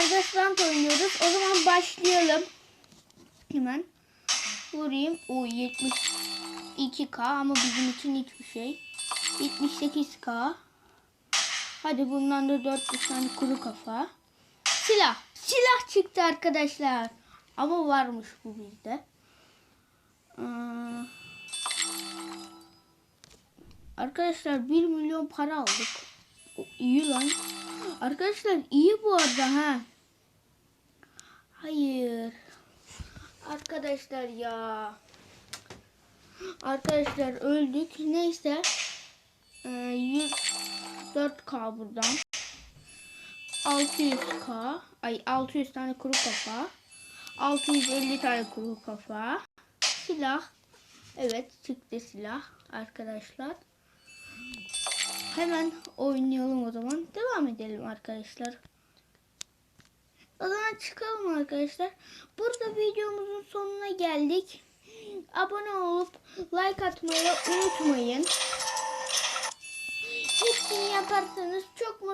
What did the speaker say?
serbest rant oynuyoruz. O zaman başlayalım. Hemen vurayım. O 72k ama bizim için hiçbir şey. 78k. Hadi bundan da 400 tane kuru kafa. Silah. Silah çıktı arkadaşlar. Ama varmış bu bizde. Ee, arkadaşlar 1 milyon para aldık. O iyi lan. Arkadaşlar iyi bu arada ha. Hayır. Arkadaşlar ya. Arkadaşlar öldük. Neyse. Ee, 104k buradan. 600k. Ay 600 tane kuru kafa. 650 tane kuru kafa. Silah. Evet çıktı silah arkadaşlar. Hemen oynayalım o zaman. Devam edelim arkadaşlar. O zaman çıkalım arkadaşlar. Burada videomuzun sonuna geldik. Abone olup like atmayı unutmayın. Hepsini yaparsanız çok mutlu